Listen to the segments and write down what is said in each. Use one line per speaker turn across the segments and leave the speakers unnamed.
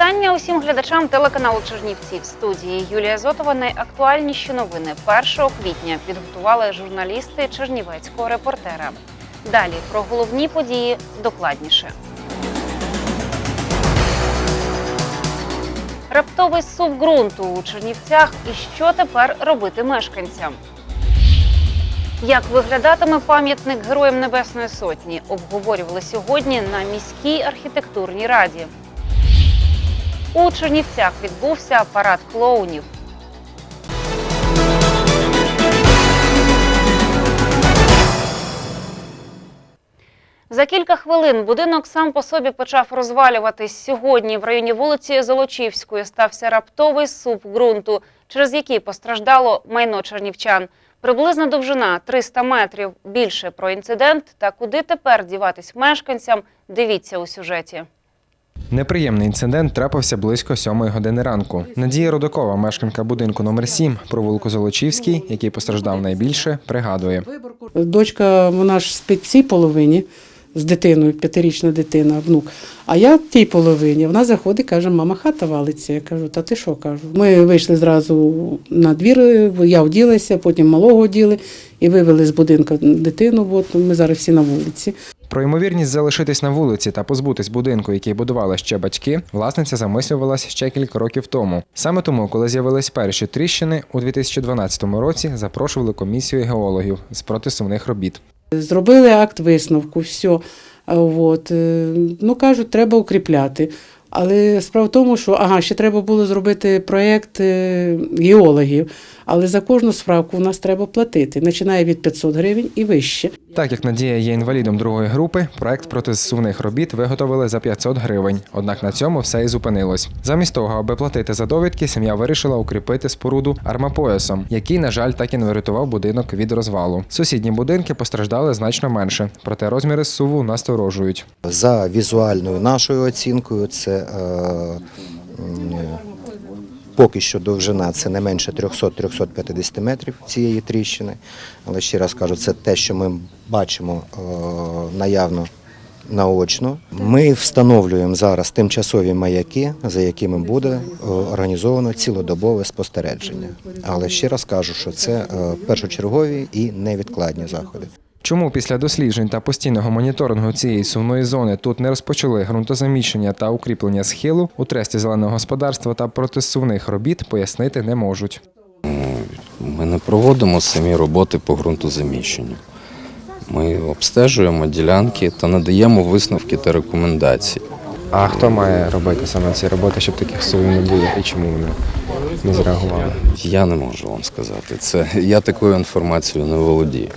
Вітання усім глядачам телеканалу Чернівці в студії Юлія Зотова. Найактуальніші новини 1 квітня підготували журналісти Чернівецького репортера. Далі про головні події докладніше. Раптовий сув ґрунту у Чернівцях і що тепер робити мешканцям. Як виглядатиме пам'ятник Героям Небесної Сотні, обговорювали сьогодні на міській архітектурній раді. У Чернівцях відбувся парад клоунів. За кілька хвилин будинок сам по собі почав розвалюватись. Сьогодні в районі вулиці Золочівської стався раптовий суп ґрунту, через який постраждало майно чернівчан. Приблизна довжина 300 метрів. Більше про інцидент та куди тепер діватись мешканцям. Дивіться у сюжеті.
Неприємний інцидент трапився близько сьомої години ранку. Надія Рудакова, мешканка будинку номер 7 провулку Золочівський, який постраждав найбільше, пригадує.
Дочка, вона ж спить в цій половині з дитиною, п'ятирічна дитина, внук. А я в тій половині. Вона заходить, каже, мама, хата валиться. Я кажу, та ти що кажу? Ми вийшли зразу на двір, я вділася, потім малого вділи і вивели з будинку дитину. От ми зараз всі на вулиці.
Про ймовірність залишитись на вулиці та позбутись будинку, який будували ще батьки, власниця замислювалась ще кілька років тому. Саме тому, коли з'явились перші тріщини, у 2012 році запрошували комісію геологів з протисувних робіт.
Зробили акт висновку, все. От. е, Ну, кажуть, треба укріпляти. Але справа в тому, що ага, ще треба було зробити проєкт е, геологів, але за кожну справку у нас треба платити. Починає від 500 гривень і вище.
Так як Надія є інвалідом другої групи, проект протизсувних робіт виготовили за 500 гривень. Однак на цьому все і зупинилось. Замість того, аби платити за довідки, сім'я вирішила укріпити споруду армапоясом, який, на жаль, так і не врятував будинок від розвалу. Сусідні будинки постраждали значно менше, проте розміри суву насторожують.
За візуальною нашою оцінкою, це е, поки що довжина це не менше 300-350 метрів цієї тріщини. Але ще раз кажу, це те, що ми бачимо е, наявно наочно. Ми встановлюємо зараз тимчасові маяки, за якими буде е, організовано цілодобове спостереження. Але ще раз кажу, що це е, першочергові і невідкладні заходи.
Чому після досліджень та постійного моніторингу цієї сувної зони тут не розпочали ґрунтозаміщення та укріплення схилу у тресті зеленого господарства та протисувних робіт, пояснити не можуть.
Ми не проводимо самі роботи по ґрунтозаміщенню. Ми обстежуємо ділянки та надаємо висновки та рекомендації.
А хто має робити саме ці роботи, щоб таких сувів не було і чому вони не зреагували?
Я не можу вам сказати. Це я такою інформацією не володію.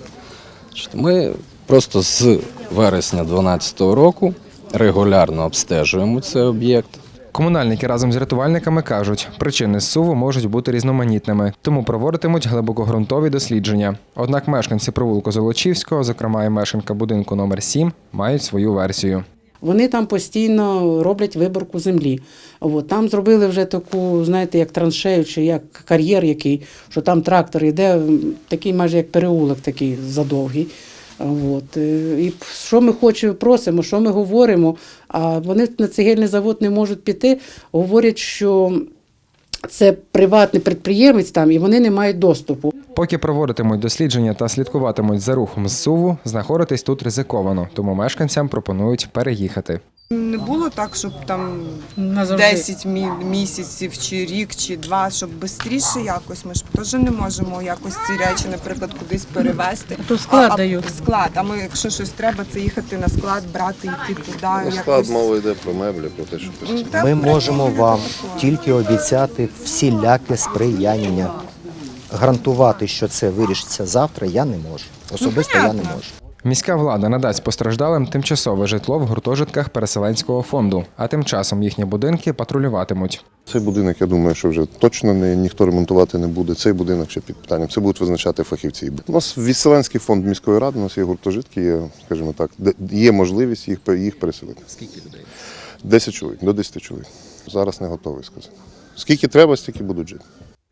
Ми просто з вересня 2012 року регулярно обстежуємо цей об'єкт.
Комунальники разом з рятувальниками кажуть, причини зсуву можуть бути різноманітними, тому проводитимуть глибокогрунтові дослідження. Однак мешканці провулку Золочівського, зокрема і мешканка будинку номер 7, мають свою версію.
Вони там постійно роблять виборку землі. От, там зробили вже таку, знаєте, як траншею чи як кар'єр який, що там трактор йде, такий майже як переулок такий задовгий. От. е, І що ми хочемо, просимо, що ми говоримо, а вони на цегельний завод не можуть піти, говорять, що це приватний підприємець там, і вони не мають доступу.
Поки проводитимуть дослідження та слідкуватимуть за рухом з суву, знаходитись тут ризиковано, тому мешканцям пропонують переїхати.
Не було так, щоб там
Назавжди.
10 мі- місяців чи рік, чи два, щоб швидше якось. Ми ж теж не можемо якось ці речі, наприклад, кудись перевезти.
То склад
а,
дають.
А, в склад. А ми, якщо щось треба, це їхати на склад, брати, йти туди. Якось.
склад мова йде про меблі, про те, що
Ну,
постійно.
та,
Ми можемо вам тільки обіцяти всіляке сприяння. Гарантувати, що це вирішиться завтра, я не можу. Особисто я не можу.
Міська влада надасть постраждалим тимчасове житло в гуртожитках переселенського фонду, а тим часом їхні будинки патрулюватимуть.
Цей будинок, я думаю, що вже точно не, ніхто ремонтувати не буде. Цей будинок ще під питанням. Це будуть визначати фахівці. У нас відселенський фонд міської ради, у нас є гуртожитки, є, скажімо так, де є можливість їх, їх переселити. Скільки людей? 10 чоловік, до 10 чоловік. Зараз не готовий сказати. Скільки треба, стільки будуть жити.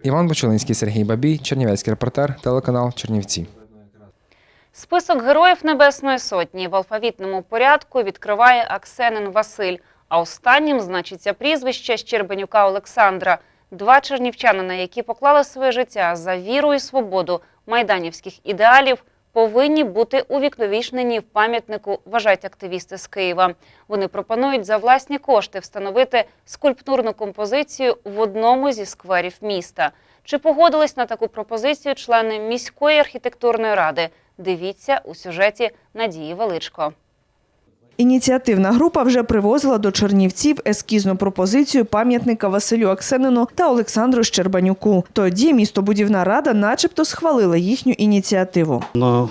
Іван Бочулинський, Сергій Бабій, Чернівецький репортер, телеканал Чернівці.
Список героїв Небесної Сотні в алфавітному порядку відкриває Аксенин Василь. А останнім значиться прізвище Щербенюка Олександра. Два чернівчанина, які поклали своє життя за віру і свободу майданівських ідеалів, повинні бути увіковічнені в пам'ятнику, вважають активісти з Києва. Вони пропонують за власні кошти встановити скульптурну композицію в одному зі скверів міста. Чи погодились на таку пропозицію члени міської архітектурної ради? Дивіться у сюжеті Надії Величко.
Ініціативна група вже привозила до Чернівців ескізну пропозицію пам'ятника Василю Аксенину та Олександру Щербанюку. Тоді містобудівна рада, начебто, схвалила їхню ініціативу.
На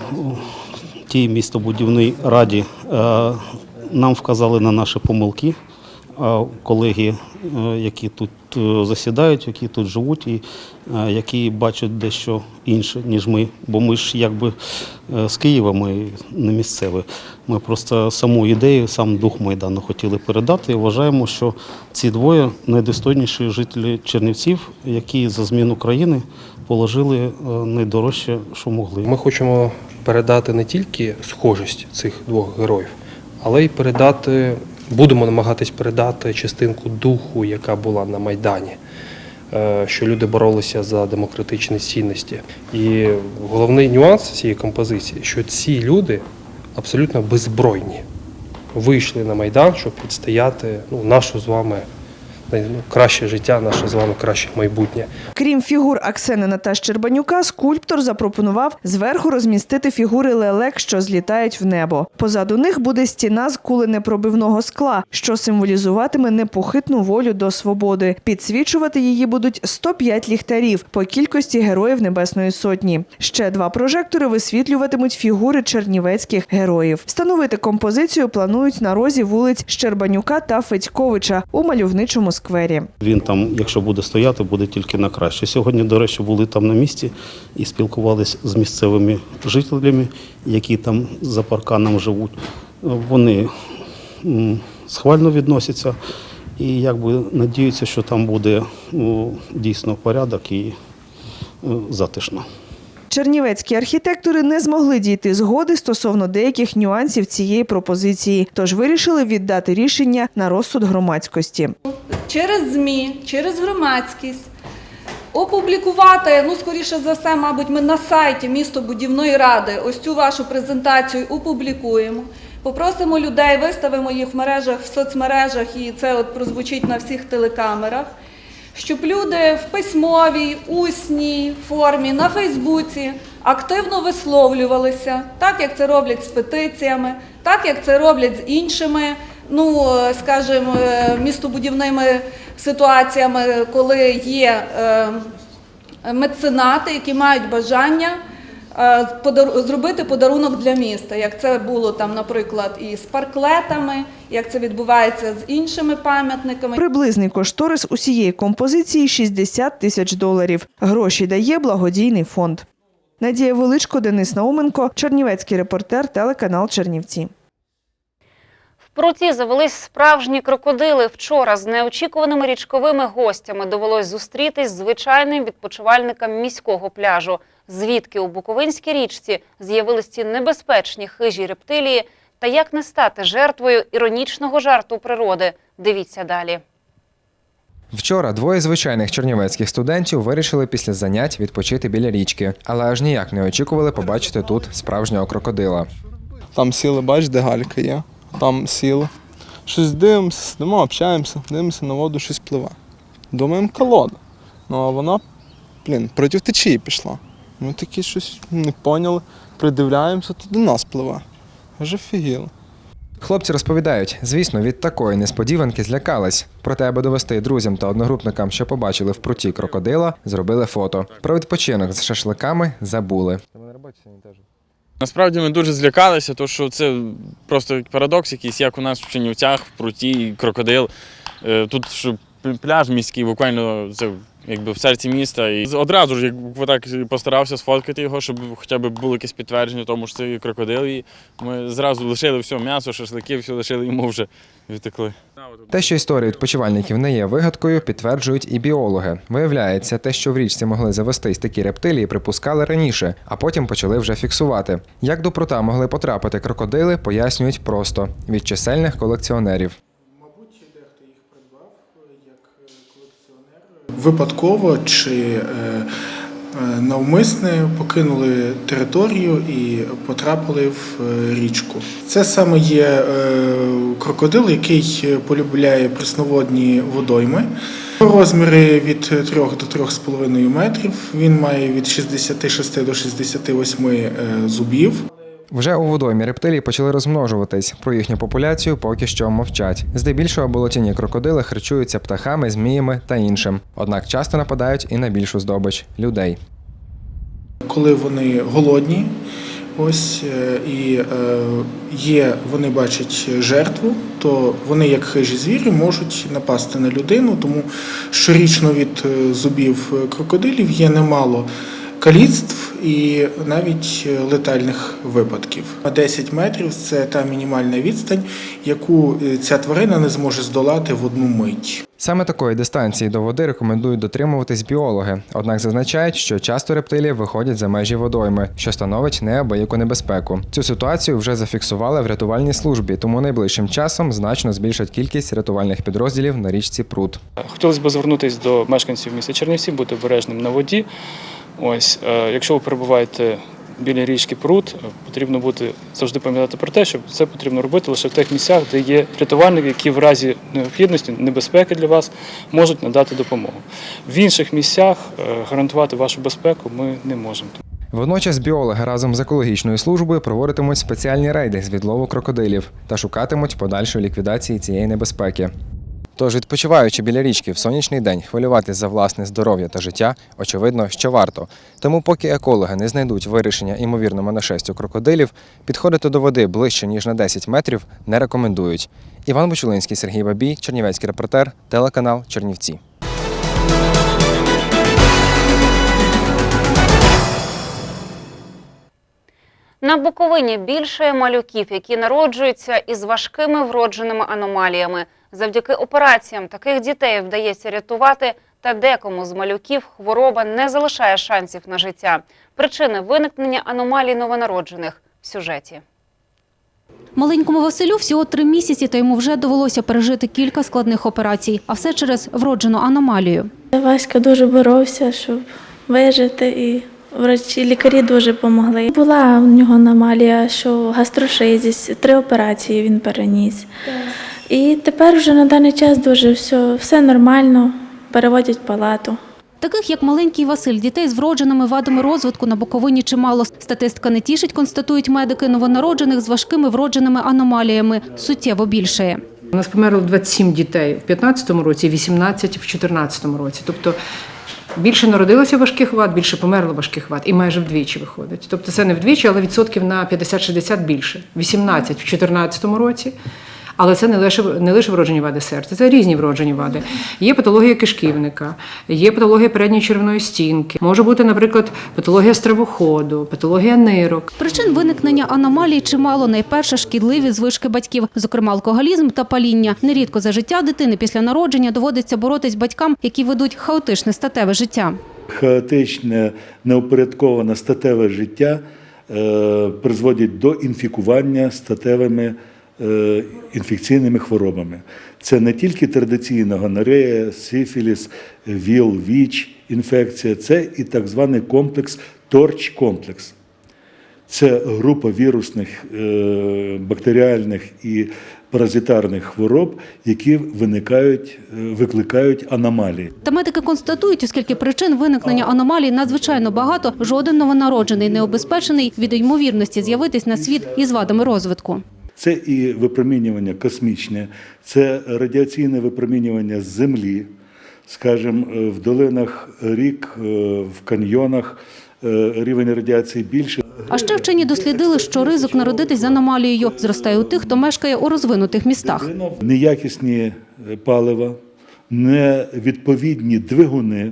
тій містобудівній раді е, нам вказали на наші помилки. А Колеги, е, які тут е, засідають, які тут живуть, і е, які бачать дещо інше, ніж ми. Бо ми ж якби е, з Києва, ми не місцеві. Ми просто саму ідею, сам дух Майдану хотіли передати. І вважаємо, що ці двоє найдостойніші жителі Чернівців, які за зміну країни положили найдорожче, що могли.
Ми хочемо передати не тільки схожість цих двох героїв, але й передати, будемо намагатись передати частинку духу, яка була на Майдані, е, що люди боролися за демократичні цінності. І головний нюанс цієї композиції, що ці люди абсолютно беззбройні. Вийшли на Майдан, щоб відстояти ну, нашу з вами краще життя, наше з вами краще майбутнє.
Крім фігур Аксенина та Щербанюка, скульптор запропонував зверху розмістити фігури лелек, що злітають в небо. Позаду них буде стіна з куленепробивного скла, що символізуватиме непохитну волю до свободи. Підсвічувати її будуть 105 ліхтарів по кількості героїв Небесної Сотні. Ще два прожектори висвітлюватимуть фігури чернівецьких героїв. Встановити композицію планують на розі вулиць Щербанюка та Федьковича у мальовничому сквері.
Він там, якщо буде стояти, буде тільки на краще. Сьогодні, до речі, були там на місці і спілкувалися з місцевими жителями, які там за парканом живуть. Вони схвально відносяться і якби надіються, що там буде дійсно порядок і е, затишно.
Чернівецькі архітектори не змогли дійти згоди стосовно деяких нюансів цієї пропозиції, тож вирішили віддати рішення на розсуд громадськості.
через ЗМІ, через громадськість. Опублікувати, ну, скоріше за все, мабуть, ми на сайті містобудівної ради ось цю вашу презентацію опублікуємо. Попросимо людей, виставимо їх в мережах, в соцмережах, і це от прозвучить на всіх телекамерах, щоб люди в письмовій, усній формі на Фейсбуці активно висловлювалися, так як це роблять з петиціями, так як це роблять з іншими, ну скажімо, е, містобудівними ситуаціями, коли є е, меценати, які мають бажання зробити подарунок для міста, як це було там, наприклад, і з парклетами, як це відбувається з іншими пам'ятниками.
Приблизний кошторис усієї композиції 60 тисяч доларів. Гроші дає благодійний фонд. Надія Величко, Денис Науменко, Чернівецький репортер, телеканал Чернівці.
В пруті завелись справжні крокодили. Вчора з неочікуваними річковими гостями довелось зустрітись з звичайним відпочивальникам міського пляжу. Звідки у Буковинській річці з'явились ці небезпечні хижі рептилії та як не стати жертвою іронічного жарту природи. Дивіться далі.
Вчора двоє звичайних чернівецьких студентів вирішили після занять відпочити біля річки, але аж ніяк не очікували побачити тут справжнього крокодила.
Там сіли, бач, де галька є. Там сіли. Щось дивимося, сидимо, общаємося, дивимося на воду, щось пливе. Думаємо, колода. Ну а вона, блін, проти течії пішла. Ми такі щось не поняли, придивляємося, то до нас пливе. Аж офігіли.
Хлопці розповідають, звісно, від такої несподіванки злякались. Проте, аби довести друзям та одногрупникам, що побачили в пруті крокодила, зробили фото. Про відпочинок з шашликами забули.
Насправді ми дуже злякалися, тому що це просто парадокс якийсь, як у нас в Чернівцях, в Пруті, крокодил. Е, Тут що пляж міський, буквально це якби в серці міста. І одразу ж як так постарався сфоткати його, щоб хоча б було якесь підтвердження тому, що це крокодил. І ми зразу лишили все м'ясо, шашлики, все лишили йому вже відтекли.
Те, що історія відпочивальників не є вигадкою, підтверджують і біологи. Виявляється, те, що в річці могли завестись такі рептилії, припускали раніше, а потім почали вже фіксувати. Як до прута могли потрапити крокодили, пояснюють просто від чисельних колекціонерів.
Випадково чи е, е, навмисне покинули територію і потрапили в е, річку. Це саме є крокодил, який полюбляє пресноводні водойми. Розміри від 3 до 3,5 метрів. Він має від 66 до 68 е, зубів.
Вже у водоймі рептилії почали розмножуватись. Про їхню популяцію поки що мовчать. Здебільшого болотяні крокодили харчуються птахами, зміями та іншим. Однак часто нападають і на більшу здобич людей.
коли вони голодні, ось е, і е, є, вони бачать жертву, то вони, як хижі звірі, можуть напасти на людину. Тому щорічно від е, зубів крокодилів є немало каліцтв і навіть е, летальних випадків. 10 метрів це та мінімальна відстань, яку е, ця тварина не зможе здолати в одну мить.
Саме такої дистанції до води рекомендують дотримуватись біологи, однак зазначають, що часто рептилії виходять за межі водойми, що становить неабияку небезпеку. Цю ситуацію вже зафіксували в рятувальній службі, тому найближчим часом значно збільшать кількість рятувальних підрозділів на річці Прут.
Хотілося б звернутися до мешканців міста Чернівці, бути обережним на воді. Ось, е, якщо ви перебуваєте біля річки Прут, е, потрібно бути завжди пам'ятати про те, що це потрібно робити лише в тих місцях, де є рятувальники, які в разі необхідності, небезпеки для вас можуть надати допомогу. В інших місцях е, гарантувати вашу безпеку ми не можемо.
Водночас біологи разом з екологічною службою проводитимуть спеціальні рейди з відлову крокодилів та шукатимуть подальшої ліквідації цієї небезпеки. Тож, відпочиваючи біля річки в сонячний день, хвилюватись за власне здоров'я та життя, очевидно, що варто. Тому, поки екологи не знайдуть вирішення імовірному нашестю крокодилів, підходити до води ближче ніж на 10 метрів не рекомендують. Іван Бучулинський, Сергій Бабій, Чернівецький репортер, телеканал Чернівці.
На Буковині більше малюків, які народжуються із важкими вродженими аномаліями. Завдяки операціям таких дітей вдається рятувати, та декому з малюків хвороба не залишає шансів на життя. Причини виникнення аномалій новонароджених в сюжеті.
Маленькому Василю всього три місяці, та йому вже довелося пережити кілька складних операцій, а все через вроджену аномалію.
Васька дуже боровся, щоб вижити, і врачі, лікарі дуже допомогли. Була в нього аномалія, що гастрошизіс, три операції він переніс. І тепер вже на даний час дуже все, все нормально, переводять в палату.
Таких як маленький Василь, дітей з вродженими вадами розвитку на Буковині чимало. Статистика не тішить, констатують медики новонароджених з важкими вродженими аномаліями. Суттєво більшає.
У нас померло 27 дітей в 2015 році, 18 в 2014 році. Тобто більше народилося важких вад, більше померло важких вад, і майже вдвічі виходить. Тобто це не вдвічі, але відсотків на 50-60 більше. 18 в 2014 році. Але це не лише не лише вроджені вади серця, це різні вроджені вади. Є патологія кишківника, є патологія передньої червної стінки, може бути, наприклад, патологія стравоходу, патологія нирок.
Причин виникнення аномалій чимало. Найперше шкідливі звички батьків, зокрема алкоголізм та паління. Нерідко за життя дитини після народження доводиться боротись батькам, які ведуть хаотичне статеве життя.
Хаотичне, неупорядковане статеве життя е, призводить до інфікування статевими інфекційними хворобами. Це не тільки традиційна гонорея, сифіліс, ВІЛ, ВІЧ, інфекція, це і так званий комплекс торч-комплекс. Це група вірусних, е, бактеріальних і паразитарних хвороб, які виникають, е, викликають аномалії.
Та медики констатують, оскільки причин виникнення аномалій надзвичайно багато, жоден новонароджений не обезпечений від ймовірності з'явитись на світ із вадами розвитку.
Це і випромінювання космічне, це радіаційне випромінювання з землі, скажімо, е, в долинах рік, е, в каньйонах е, рівень радіації більший.
А ще вчені дослідили, що ризик народитись з аномалією зростає у тих, хто мешкає у розвинутих містах.
Неякісні палива, невідповідні двигуни,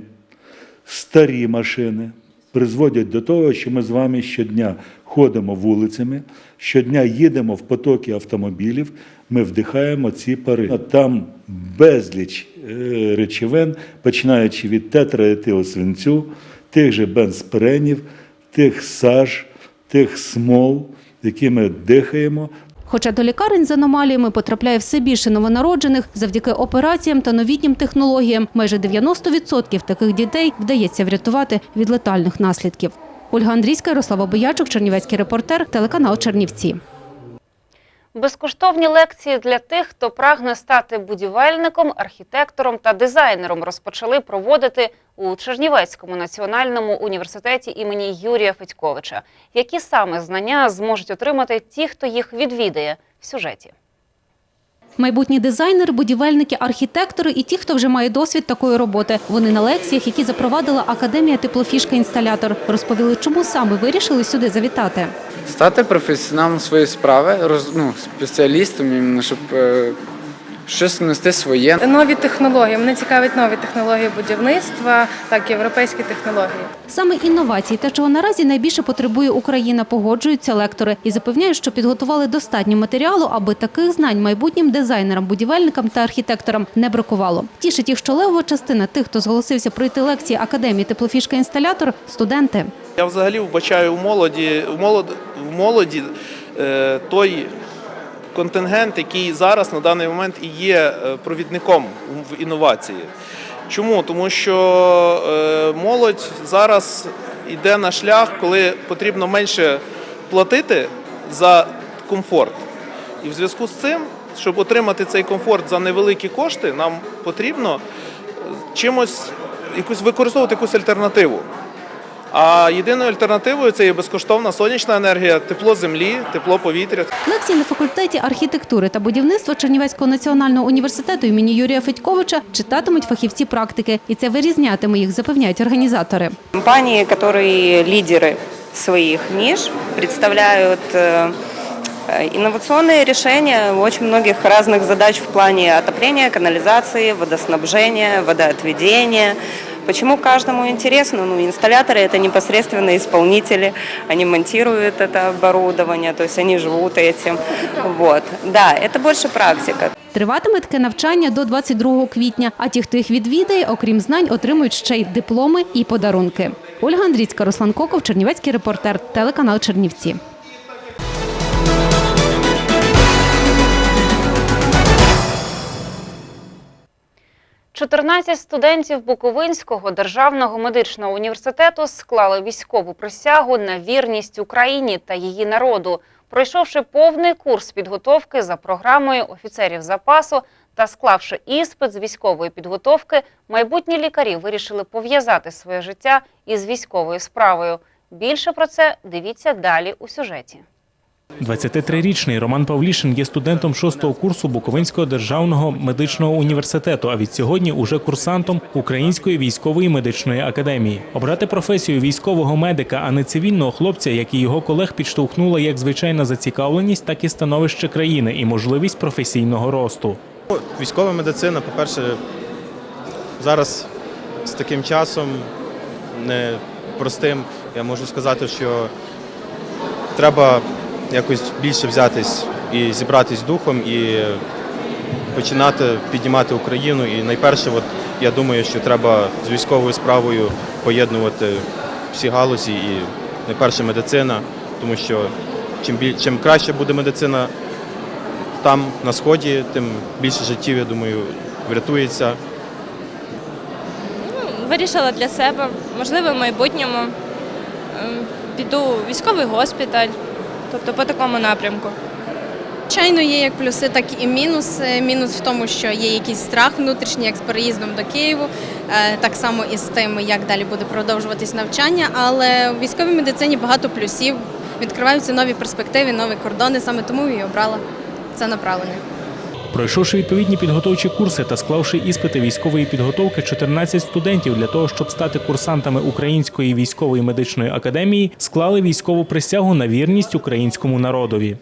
старі машини призводять до того, що ми з вами щодня ходимо вулицями, щодня їдемо в потоки автомобілів, ми вдихаємо ці пари. Там безліч е, речовин, починаючи від тетраетилсвинцю, тих же бензпиренів, тих саж, тих смол, які ми дихаємо.
Хоча до лікарень з аномаліями потрапляє все більше новонароджених завдяки операціям та новітнім технологіям. Майже 90% таких дітей вдається врятувати від летальних наслідків. Ольга Андрійська, Ярослава Боячук, Чернівецький репортер, телеканал Чернівці.
Безкоштовні лекції для тих, хто прагне стати будівельником, архітектором та дизайнером, розпочали проводити у Чернівецькому національному університеті імені Юрія Федьковича. Які саме знання зможуть отримати ті, хто їх відвідає в сюжеті?
Майбутні дизайнери, будівельники, архітектори і ті, хто вже має досвід такої роботи. Вони на лекціях, які запровадила Академія теплофішка-інсталятор, розповіли, чому саме вирішили сюди завітати.
Стати професіоналом своєї справи, роз, ну, спеціалістом, щоб е, щось нести своє.
Нові технології. Мене цікавить нові технології будівництва, так європейські технології.
Саме інновації, те, чого наразі найбільше потребує Україна, погоджуються лектори і запевняють, що підготували достатньо матеріалу, аби таких знань майбутнім дизайнерам, будівельникам та архітекторам не бракувало. Тішить їх, що левова частина тих, хто зголосився пройти лекції Академії теплофішка-інсталятор – студенти.
Я взагалі вбачаю в молоді, в молод, в молоді той контингент, який зараз на даний момент і є е, провідником в інновації. Чому? Тому що е, молодь зараз йде на шлях, коли потрібно менше платити за комфорт. І в зв'язку з цим, щоб отримати цей комфорт за невеликі кошти, нам потрібно е, чимось якусь використовувати якусь альтернативу. А єдиною альтернативою це є безкоштовна сонячна енергія, тепло землі, тепло повітря.
Лекції на факультеті архітектури та будівництва Чернівецького національного університету імені Юрія Федьковича читатимуть фахівці практики, і це вирізнятиме їх, запевняють організатори.
Компании, которые лидеры своих ниш, представляют э, э, инновационные решения очень многих разных задач в плане отопления, канализации, водоснабжения, водоотведения. Почему каждому интересно? Ну, инсталляторы – это непосредственно исполнители, они монтируют это оборудование, то есть они живут этим. Вот. Да, это больше практика.
Триватиме таке навчання до 22 квітня, а ті, хто їх відвідає, окрім знань, отримують ще й дипломи і подарунки. Ольга Андрійська, Руслан Коков, Чернівецький репортер, телеканал Чернівці. –
14 студентів Буковинського державного медичного університету склали військову присягу на вірність Україні та її народу, пройшовши повний курс підготовки за програмою офіцерів запасу та склавши іспит з військової підготовки, майбутні лікарі вирішили пов'язати своє життя із військовою справою. Більше про це дивіться далі у сюжеті.
23-річний Роман Павлішин є студентом шостого курсу Буковинського державного медичного університету, а від сьогодні уже курсантом Української військової медичної академії. Обрати професію військового медика, а не цивільного хлопця, як і його колег, підштовхнула як звичайна зацікавленість, так і становище країни і можливість професійного росту.
Військова медицина, по-перше, зараз з таким часом непростим, я можу сказати, що треба якось більше взятись і зібратись духом і починати піднімати Україну. І найперше, от, я думаю, що треба з військовою справою поєднувати всі галузі і найперше медицина, тому що чим, біль, чим краще буде медицина там на сході, тим більше життів, я думаю, врятується.
Вирішила для себе, можливо, в майбутньому ем, піду в військовий госпіталь, тобто по такому напрямку.
Звичайно, є як плюси, так і мінуси. Мінус в тому, що є якийсь страх внутрішній, як з переїздом до Києву, е, так само і з тим, як далі буде продовжуватись навчання. Але в військовій медицині багато плюсів, відкриваються нові перспективи, нові кордони. Саме тому і обрала це направлення.
Пройшовши відповідні підготовчі курси та склавши іспити військової підготовки, 14 студентів для того, щоб стати курсантами Української військової медичної академії, склали військову присягу на вірність українському народові.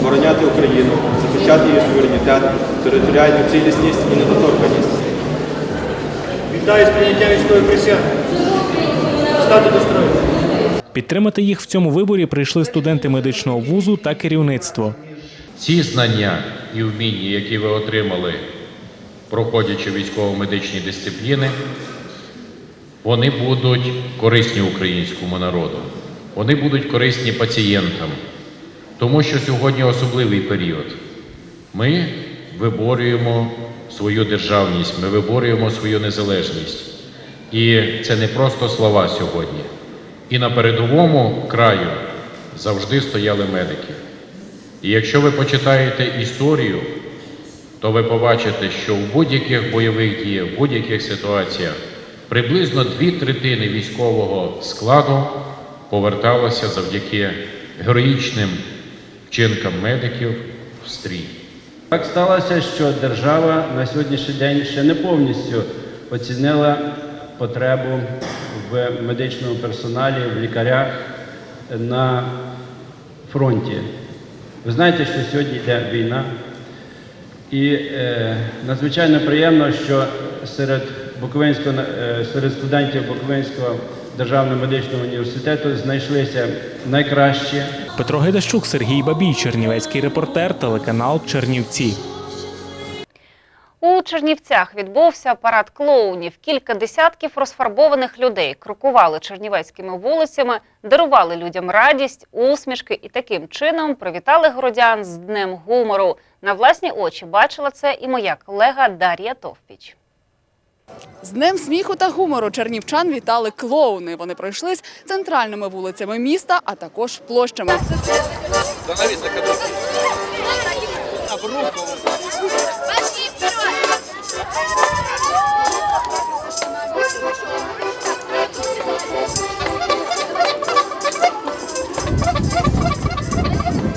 Обороняти Україну, захищати її суверенітет, територіальну цілісність і недоторканність.
Вітаю з прийняттям військової присяги. Стати до строю.
Підтримати їх в цьому виборі прийшли студенти медичного вузу та керівництво.
Ці знання і вміння, які ви отримали, проходячи військово-медичні дисципліни, вони будуть корисні українському народу. Вони будуть корисні пацієнтам, тому що сьогодні особливий період. Ми виборюємо свою державність, ми виборюємо свою незалежність. І це не просто слова сьогодні. І на передовому краю завжди стояли медики. І якщо ви почитаєте історію, то ви побачите, що в будь-яких бойових діях, в будь-яких ситуаціях приблизно дві третини військового складу поверталося завдяки героїчним вчинкам медиків в стрій.
Так сталося, що держава на сьогоднішній день ще не повністю оцінила потребу в медичному персоналі, в лікарях на фронті. Ви знаєте, що сьогодні йде війна, і е, надзвичайно приємно, що серед Буковинського е, серед студентів Буковинського державного медичного університету знайшлися найкращі.
Петро Гайдащук, Сергій Бабій, Чернівецький репортер, телеканал Чернівці.
У Чернівцях відбувся парад клоунів. Кілька десятків розфарбованих людей крокували чернівецькими вулицями, дарували людям радість, усмішки і таким чином привітали городян з Днем гумору. На власні очі бачила це і моя колега Дар'я Товпіч.
З Днем сміху та гумору чернівчан вітали клоуни. Вони пройшлись центральними вулицями міста, а також площами.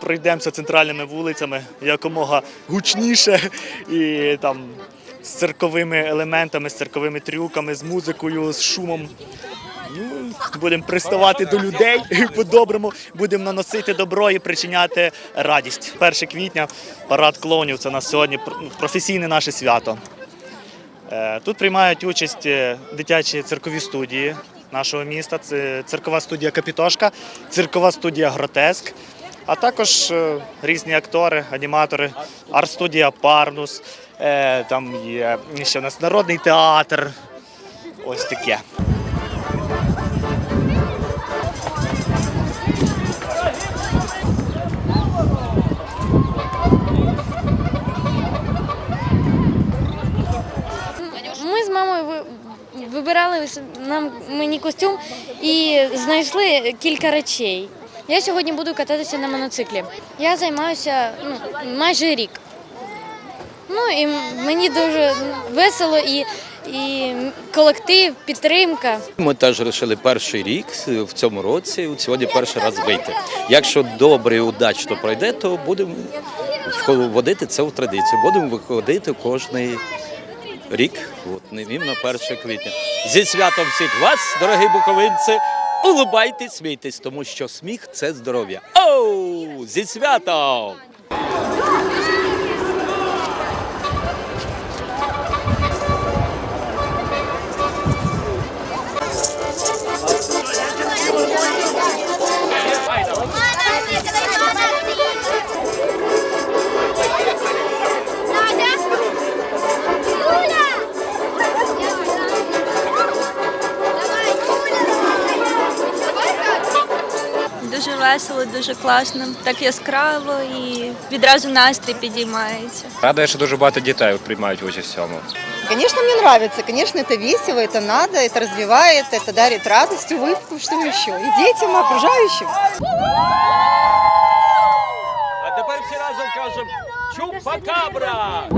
Пройдемося центральними вулицями якомога гучніше і там з цирковими елементами, з цирковими трюками, з музикою, з шумом. Будемо приставати до людей по-доброму, будемо наносити добро і причиняти радість. 1 квітня парад клоунів це на сьогодні професійне наше свято. Е, Тут приймають участь е, дитячі циркові студії нашого міста. Це циркова студія Капітошка, циркова студія Гротеск, а також е, різні актори, аніматори, арт-студія Парнус. Там є ще у нас народний театр. Ось таке.
Вибирали нам мені костюм і знайшли кілька речей. Я сьогодні буду кататися на моноциклі. Я займаюся ну, майже рік. Ну і мені дуже весело і, і колектив, підтримка.
Ми теж вирішили перший рік в цьому році, сьогодні перший раз вийти. Якщо добре і удачно пройде, то будемо вводити це в традицію. Будемо виходити кожний рік, от не на 1 квітня. Зі святом всіх вас, дорогі буковинці, улыбайтесь, смійтесь, тому що сміх це здоров'я. Оу! Зі святом!
Дуже весело, дуже класно, так яскраво і відразу настрій підіймається.
Радує, що дуже багато дітей приймають участь в цьому.
Конечно, мне нравится. Конечно, это весело, это надо, это развивает, это дарит радость, улыбку, что еще. И детям, и окружающим.
А тепер всі разом кажемо чупакабра!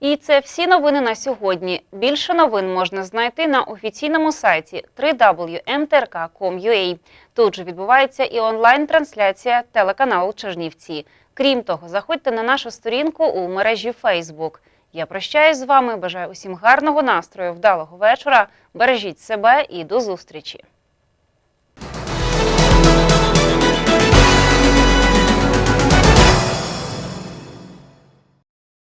І це всі новини на сьогодні. Більше новин можна знайти на офіційному сайті www.mtrk.com.ua. Тут же відбувається і онлайн-трансляція телеканалу Чернівці. Крім того, заходьте на нашу сторінку у мережі Facebook. Я прощаюсь з вами, бажаю усім гарного настрою, вдалого вечора. Бережіть себе і до зустрічі.